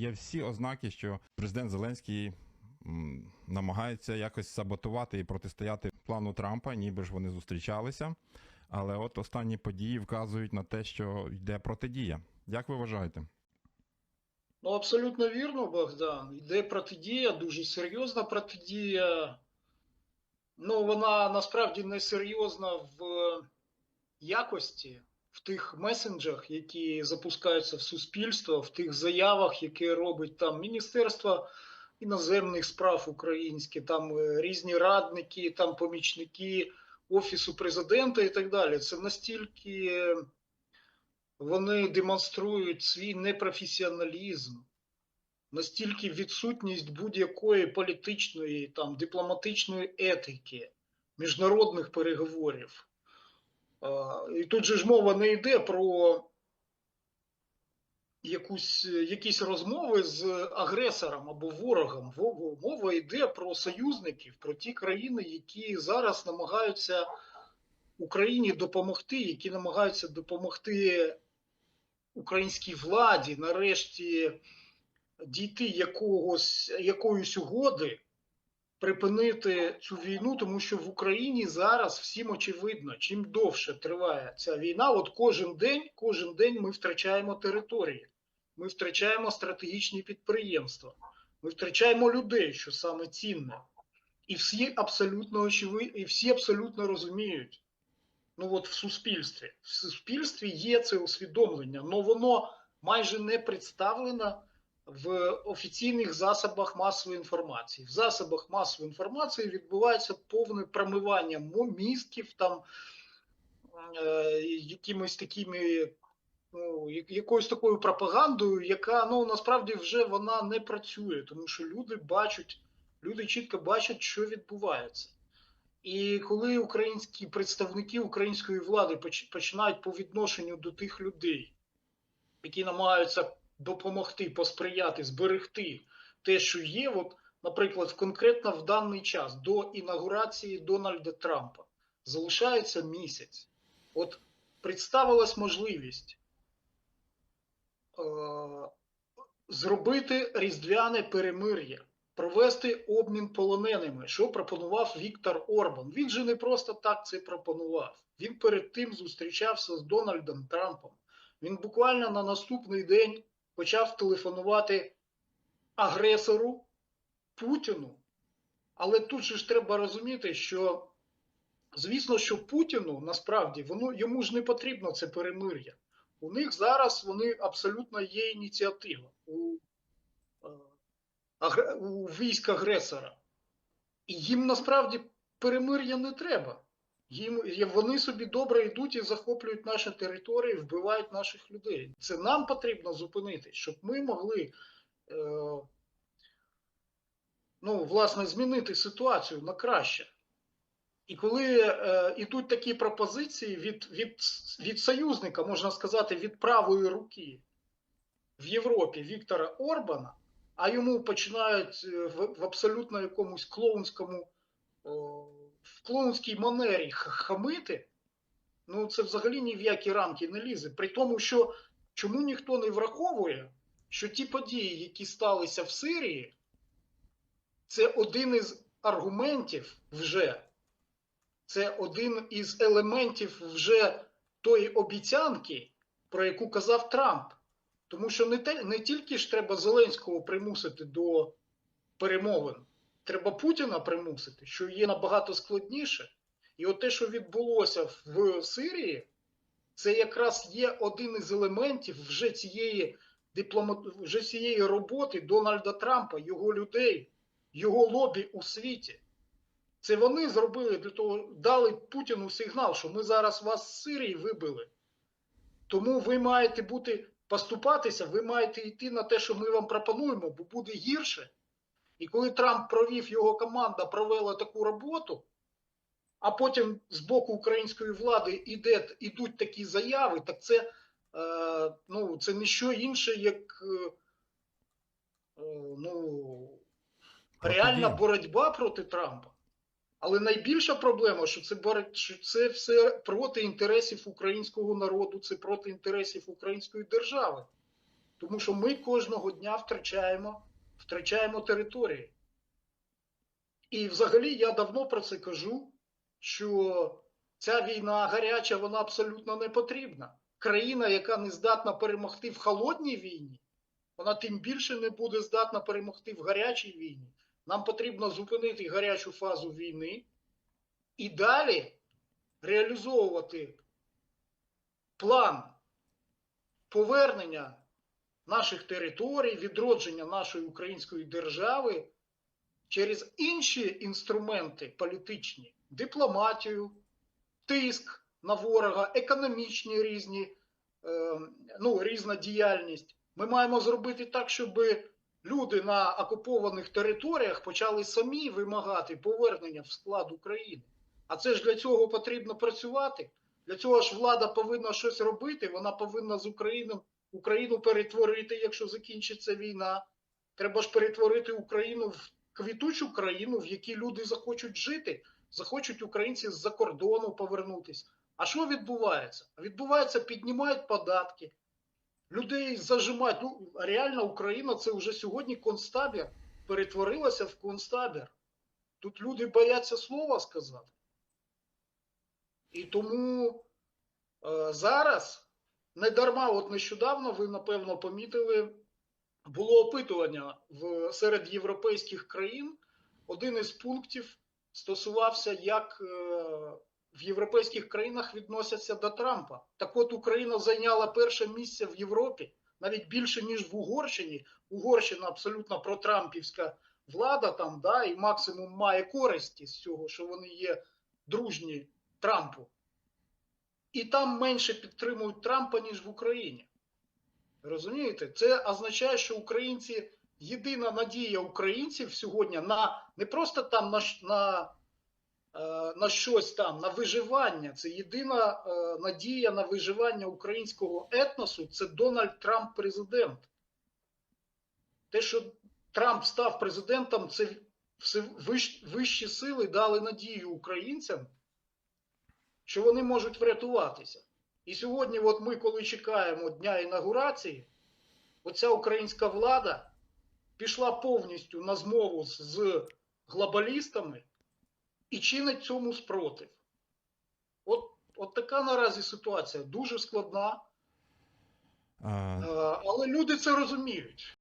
є всі ознаки, що президент Зеленський намагається якось саботувати і протистояти плану Трампа, ніби ж вони зустрічалися. Але от останні події вказують на те, що йде протидія. Як ви вважаєте? Ну, абсолютно вірно, Богдан. Йде протидія, дуже серйозна протидія. Ну, вона насправді не серйозна в якості, в тих месенджах, які запускаються в суспільство, в тих заявах, які робить там Міністерство іноземних справ українське, там е, різні радники, там помічники Офісу президента і так далі. Це настільки вони демонструють свій непрофесіоналізм, настільки відсутність будь-якої політичної, там, дипломатичної етики, міжнародних переговорів. І тут же ж мова не йде про якусь, якісь розмови з агресором або ворогом. Мова йде про союзників, про ті країни, які зараз намагаються Україні допомогти, які намагаються допомогти українській владі нарешті дійти якогось, якоїсь угоди, припинити цю війну, тому що в Україні зараз всім очевидно, чим довше триває ця війна, от кожен день, кожен день ми втрачаємо території, ми втрачаємо стратегічні підприємства, ми втрачаємо людей, що саме цінне. І всі абсолютно очевидно, і всі абсолютно розуміють. Ну от в суспільстві. В суспільстві є це усвідомлення, але воно майже не представлено в офіційних засобах масової інформації. В засобах масової інформації відбувається повне промивання мізків, там е, якимись такими. Ну, якоюсь такою пропагандою, яка ну насправді вже вона не працює, тому що люди бачать, люди чітко бачать, що відбувається. І коли українські представники української влади починають по відношенню до тих людей, які намагаються допомогти, посприяти, зберегти те, що є, от, наприклад, конкретно в даний час до інаугурації Дональда Трампа залишається місяць. От представилась можливість е- зробити різдвяне перемир'я провести обмін полоненими, що пропонував Віктор Орбан. Він же не просто так це пропонував. Він перед тим зустрічався з Дональдом Трампом. Він буквально на наступний день почав телефонувати агресору Путіну. Але тут же ж треба розуміти, що звісно, що Путіну насправді воно йому ж не потрібно це перемир'я. У них зараз вони абсолютно є ініціатива. У, е, у військ агресора. І їм насправді перемир'я не треба. Їм, вони собі добре йдуть і захоплюють наші території, вбивають наших людей. Це нам потрібно зупинити, щоб ми могли е, ну, власне, змінити ситуацію на краще. І коли е, ідуть такі пропозиції від, від, від союзника, можна сказати, від правої руки в Європі Віктора Орбана, а йому починають е, в, в абсолютно якомусь клоунському, о, в клоунській манері хамити, ну це взагалі ні в які рамки не лізе. При тому, що чому ніхто не враховує, що ті події, які сталися в Сирії, це один із аргументів вже, це один із елементів вже тої обіцянки, про яку казав Трамп. Тому що не, те, не тільки ж треба Зеленського примусити до перемовин, треба Путіна примусити, що є набагато складніше. І от те, що відбулося в Сирії, це якраз є один із елементів вже цієї диплома... вже цієї роботи Дональда Трампа, його людей, його лобі у світі. Це вони зробили для того, дали Путіну сигнал, що ми зараз вас з Сирії вибили. Тому ви маєте бути поступатися, ви маєте йти на те, що ми вам пропонуємо, бо буде гірше. І коли Трамп провів, його команда провела таку роботу, а потім з боку української влади іде, ідуть такі заяви, так це, е, ну, це не що інше, як е, е, ну, реальна боротьба проти Трампа. Але найбільша проблема, що це що це все проти інтересів українського народу, це проти інтересів української держави. Тому що ми кожного дня втрачаємо, втрачаємо території. І взагалі я давно про це кажу, що ця війна гаряча, вона абсолютно не потрібна. Країна, яка не здатна перемогти в холодній війні, вона тим більше не буде здатна перемогти в гарячій війні. Нам потрібно зупинити гарячу фазу війни і далі реалізовувати план повернення наших територій, відродження нашої української держави через інші інструменти політичні, дипломатію, тиск на ворога, економічні різні, е, ну, різна діяльність. Ми маємо зробити так, щоб люди на окупованих територіях почали самі вимагати повернення в склад України. А це ж для цього потрібно працювати. Для цього ж влада повинна щось робити. Вона повинна з Україну, Україну перетворити, якщо закінчиться війна. Треба ж перетворити Україну в квітучу країну, в якій люди захочуть жити, захочуть українці з-за кордону повернутися. А що відбувається? Відбувається, піднімають податки, людей зажимають. Ну, реально Україна це вже сьогодні концтабір перетворилася в концтабір. Тут люди бояться слова сказати. І тому е, зараз не дарма, от нещодавно ви напевно помітили, було опитування в, серед європейських країн. Один із пунктів стосувався, як е, в європейських країнах відносяться до Трампа. Так от Україна зайняла перше місце в Європі, навіть більше, ніж в Угорщині. Угорщина абсолютно протрампівська влада там, да, і максимум має користі з цього, що вони є дружні Трампу. І там менше підтримують Трампа, ніж в Україні. Розумієте? Це означає, що українці єдина надія українців сьогодні на не просто там на, на, е, на щось там, на виживання. Це єдина е, надія на виживання українського етносу це Дональд Трамп президент. Те, що Трамп став президентом, це вищі сили дали надію українцям, що вони можуть врятуватися. І сьогодні, от ми, коли чекаємо дня інаугурації, оця українська влада пішла повністю на змову з- глобалістами і чинить цьому спротив. От, от така наразі ситуація дуже складна, е, але люди це розуміють.